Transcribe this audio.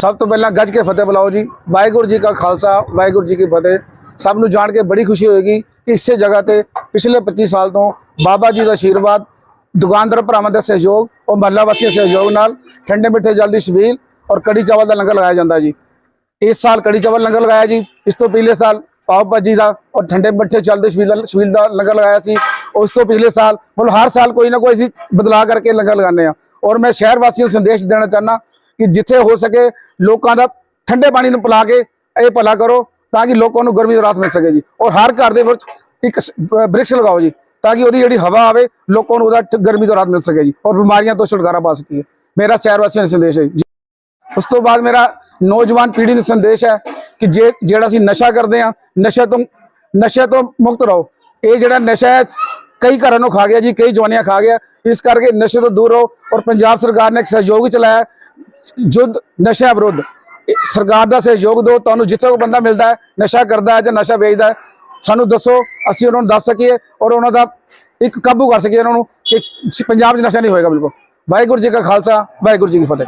ਸਭ ਤੋਂ ਪਹਿਲਾਂ ਗੱਜ ਕੇ ਫਤਿਹ ਬੁਲਾਓ ਜੀ। ਵਾਹਿਗੁਰੂ ਜੀ ਕਾ ਖਾਲਸਾ, ਵਾਹਿਗੁਰੂ ਜੀ ਕੀ ਫਤਿਹ। ਸਭ ਨੂੰ ਜਾਣ ਕੇ ਬੜੀ ਖੁਸ਼ੀ ਹੋਏਗੀ ਕਿ ਇਸੇ ਜਗ੍ਹਾ ਤੇ ਪਿਛਲੇ 25 ਸਾਲ ਤੋਂ ਬਾਬਾ ਜੀ ਦਾ ਆਸ਼ੀਰਵਾਦ ਦੁਕਾਨਦਾਰ ਭਰਾਵਾਂ ਦਾ ਸਹਿਯੋਗ ਔਰ ਮਹੱਲਾ ਵਾਸੀਆਂ ਦੇ ਸਹਿਯੋਗ ਨਾਲ ਠੰਡੇ ਮਿੱਠੇ ਜਲ ਦੀ ਛਬੀਲ ਔਰ ਕੜੀ ਚਾਵਲ ਦਾ ਲੰਗਰ ਲਗਾਇਆ ਜਾਂਦਾ ਜੀ। ਇਸ ਸਾਲ ਕੜੀ ਚਾਵਲ ਲੰਗਰ ਲਗਾਇਆ ਜੀ। ਇਸ ਤੋਂ ਪਿਛਲੇ ਸਾਲ ਪਾਵ ਭਾਜੀ ਦਾ ਔਰ ਠੰਡੇ ਮਿੱਠੇ ਚੱਲਦੇ ਛਬੀਲ ਦਾ ਦਾ ਲੰਗਰ ਲਗਾਇਆ ਸੀ। ਉਸ ਤੋਂ ਪਿਛਲੇ ਸਾਲ ਮਤਲਬ ਹਰ ਸਾਲ ਕੋਈ ਨਾ ਕੋਈ ਅਸੀਂ ਬਦਲਾਅ ਕਰਕੇ ਲੰਗਰ ਲਗਾਉਂਦੇ ਆ ਔਰ ਮੈਂ ਸ਼ਹਿਰ ਵਾਸੀਆਂ ਨੂੰ ਸੰਦੇਸ਼ ਦੇਣਾ ਚਾਹਨਾ ਕਿ ਜਿੱਥੇ ਹੋ ਸਕੇ ਲੋਕਾਂ ਦਾ ਠੰਡੇ ਪਾਣੀ ਨੂੰ ਪਿਲਾ ਕੇ ਇਹ ਭਲਾ ਕਰੋ ਤਾਂ ਕਿ ਲੋਕਾਂ ਨੂੰ ਗਰਮੀ ਤੋਂ ਰਾਹਤ ਮਿਲ ਸਕੇ ਜੀ। ਔਰ ਹਰ ਘਰ ਦੇ ਵਿੱਚ ਇੱਕ ਸ- ਬ੍ਰਿਕਸ਼ ਲਗਾਓ ਜੀ, ਤਾਂ ਕਿ ਉਹਦੀ ਜਿਹੜੀ ਹਵਾ ਆਵੇ, ਲੋਕਾਂ ਨੂੰ ਉਹਦਾ ਟ- ਗਰਮੀ ਤੋਂ ਰਾਹਤ ਮਿਲ ਸਕੇ ਜੀ। ਔਰ ਬਿਮਾਰੀਆਂ ਤੋਂ ਛੁਟਕਾਰਾ ਪਾ ਸਕੀਏ। ਮੇਰਾ ਸ਼ਹਿਰ ਵਾਸੀਆਂ ਨੂੰ ਸੰਦੇਸ਼ ਹੈ ਜੀ। ਉਸ ਤੋਂ ਬਾਅਦ ਮੇਰਾ ਨੌਜਵਾਨ ਪੀੜ੍ਹੀ ਨੂੰ ਸੰਦੇਸ਼ ਹੈ ਕਿ ਜੇ ਜਿਹੜਾ ਅਸੀਂ ਨਸ਼ਾ ਕਰਦੇ ਆ ਨਸ਼ੇ ਤੋਂ ਨਸ਼ੇ ਤੋਂ ਮੁਕਤ ਰਹੋ। ਇਹ ਜਿਹੜਾ ਨਸ਼ਾ ਹੈ, ਕਈ ਘਰਾਂ ਨੂੰ ਖਾ ਗਿਆ ਜੀ, ਕਈ ਜਵਾਨੀਆਂ ਖਾ ਗਿਆ। ਇਸ ਕਰਕੇ ਨਸ਼ੇ ਤੋਂ ਦੂਰ ਰਹੋ। ਔਰ ਪੰਜਾਬ ਸਰਕਾਰ ਨੇ ਇੱਕ ਸਹਿਯੋਗ ਚਲਾਇਆ ਹੈ, ਯੁੱਧ ਨਸ਼ਾ ਵਿਰੁੱਧ। ਸਰਕਾਰ ਦਾ ਸਹਿਯੋਗ ਦਿਓ ਤੁਹਾਨੂੰ ਜਿੱਥੇ ਕੋਈ ਬੰਦਾ ਮਿਲਦਾ ਹੈ ਨਸ਼ਾ ਕਰਦਾ ਹੈ ਜਾਂ ਨਸ਼ਾ ਵੇਚਦਾ ਹੈ ਸਾਨੂੰ ਦੱਸੋ ਅਸੀਂ ਉਹਨਾਂ ਨੂੰ ਦੱਸ ਸਕੀਏ ਔਰ ਉਹਨਾਂ ਦਾ ਇੱਕ ਕਾਬੂ ਕਰ ਸਕੀਏ ਉਹਨਾਂ ਨੂੰ ਕਿ ਪੰਜਾਬ 'ਚ ਨਸ਼ਾ ਨਹੀਂ ਹੋਏਗਾ ਬਿਲਕੁਲ। ਵਾਹਿਗੁਰੂ ਜੀ ਕਾ ਖਾਲਸਾ ਵਾਹਿਗੁਰੂ ਜੀ ਕੀ ਫਤਿਹ।